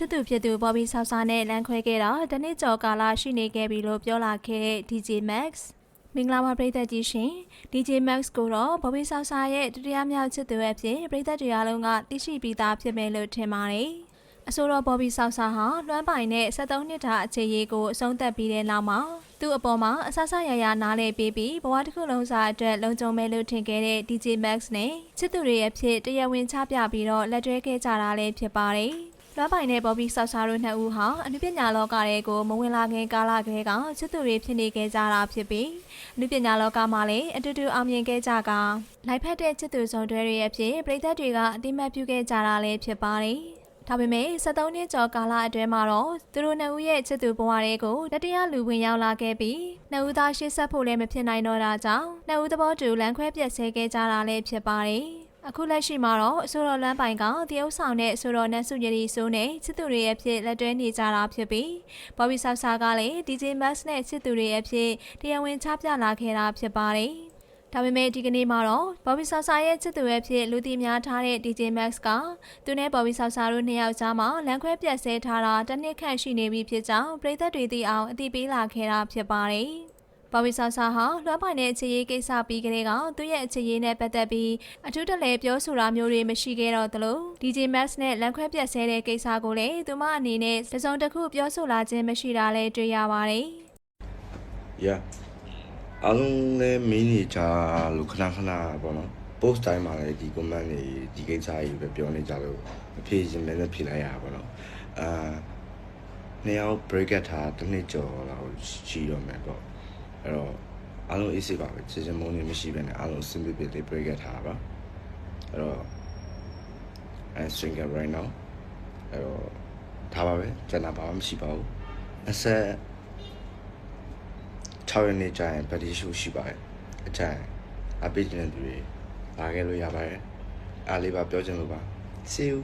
ချစ်သူဖြစ်သူဘော်ဘီဆောက်ဆာနဲ့လမ်းခွဲခဲ့တာတနေ့ကျော်ကာလရှိနေခဲ့ပြီလို့ပြောလာခဲ့တဲ့ DJ Max မင်္ဂလာပါပရိသတ်ကြီးရှင် DJ Max ကိုတော့ဘော်ဘီဆောက်ဆာရဲ့ဒုတိယမြောက်ချစ်သူအဖြစ်ပရိသတ်တွေအားလုံးကသိရှိပြီးသားဖြစ်မယ်လို့ထင်ပါတယ်အဆိုတော်ဘော်ဘီဆောက်ဆာဟာလွမ်းပိုင်နဲ့73နှစ်တာအခြေရေးကိုအဆုံးသတ်ပြီးတဲ့နောက်မှာသူ့အပေါ်မှာအဆဆရရနားလေပြီးပြီးဘဝတစ်ခုလုံးစာအတွက်လုံခြုံမယ်လို့ထင်ခဲ့တဲ့ DJ Max နဲ့ချစ်သူတွေရဲ့ဖြစ်တရားဝင်ချပြပြီးတော့လက်တွဲခဲ့ကြတာလည်းဖြစ်ပါတယ်။ လွမ်းပိုင်နဲ့ဘော်ဘီဆောက်ဆာတို့နှစ်ဦးဟာအနုပညာလောကတွေကိုမဝင်လာခင်ကာလကလေးကချစ်သူတွေဖြစ်နေခဲ့ကြတာဖြစ်ပြီးအနုပညာလောကမှာလည်းအတူတူအောင်မြင်ခဲ့ကြကလိုက်ဖက်တဲ့ချစ်သူဆောင်တွဲတွေရဲ့ဖြစ်ပြည်သက်တွေကအတိမတ်ပြုခဲ့ကြတာလည်းဖြစ်ပါတယ်။ဒါပေမဲ့73နှစ်ကျော်ကာလအတွင်းမှာတော့သူတို့နှစ်ဦးရဲ့ချစ်သူဘဝတွေကိုတတိယလူဝင်ရောက်လာခဲ့ပြီးနှစ်ဦးသားရှေ့ဆက်ဖို့လည်းမဖြစ်နိုင်တော့တာကြောင့်နှစ်ဦးသဘောတူလမ်းခွဲပြက်ဆဲခဲ့ကြတာလည်းဖြစ်ပါတယ်။ အခုလက်ရှိမှာတော့အဆိုတော်လမ်းပိုင်ကတရုတ်ဆောင်တဲ့အဆိုတော်နတ်စုရည်ဆိုးနဲ့ချစ်သူတွေရဲ့ဖြစ်လက်တွဲနေကြတာဖြစ်ပြီးဘော်ဘီဆောက်ဆာကလည်း DJ Max နဲ့ချစ်သူတွေရဲ့ဖြစ်တရားဝင်ချပြလာခဲ့တာဖြစ်ပါတယ်။ဒါပေမဲ့ဒီကနေ့မှာတော့ဘော်ဘီဆောက်ဆာရဲ့ချစ်သူရဲ့ဖြစ်လူသိများထားတဲ့ DJ Max ကသူနဲ့ဘော်ဘီဆောက်ဆာတို့နှစ်ယောက်ကြားမှာလမ်းခွဲပြတ်ဆဲထားတာတစ်နှစ်ခန့်ရှိနေပြီဖြစ်ကြောင်းပြည်သက်တွေသိအောင်အသိပေးလာခဲ့တာဖြစ်ပါတယ်။ ဘော်ဘီဆောက်ဆာဟာလွှမ်းပိုင်တဲ့အခြေရေးကိစ္စပြီးကလေးကသူ့ရဲ့အခြေရေးနဲ့ပတ်သက်ပြီးအထူးတလဲပြောဆိုတာမျိုးတွေမရှိခဲ့တော့သလို DJ Max နဲ့လမ်းခွဲပြတ်ဆဲတဲ့ကိစ္စကိုလည်းသူမအနေနဲ့တစုံတစ်ခုပြောဆိုလာခြင်းမရှိတာလည်းတွေ့ရပါတယ်။ yeah အားလုံးလည်းမင်းနေကြလို့ခဏခဏပေါ့နော် post တိုင်းမှာလည်းဒီ comment တွေဒီကိစ္စကြီးပဲပြောနေကြလို့မဖြေရင်လည်းလည်းဖြေလိုက်ရတာပေါ့နော်အာနှစ်ယောက် break ထားတစ်နှစ်ကျော်လောက်ရှိတော့မယ်ပေါ့ အဲ့တော့အားလုံး easy ပါပဲချစ်ချင်မုန်းနေမရှိဘဲနဲ့အားလုံး simple လေး break ထားတာပါအဲ့တော့ I'm single right now အဲ့တော့ဒါပါပဲကျန်တာဘာမှမရှိပါဘူးအဆက်6ရက်နေ့ကျရင်ဗတိရှုရှိပါတယ်အကြိုင်အပိကျင်တဲ့သူတွေလာခဲ့လို့ရပါတယ်အားလေးပါပြောချင်လို့ပါ see you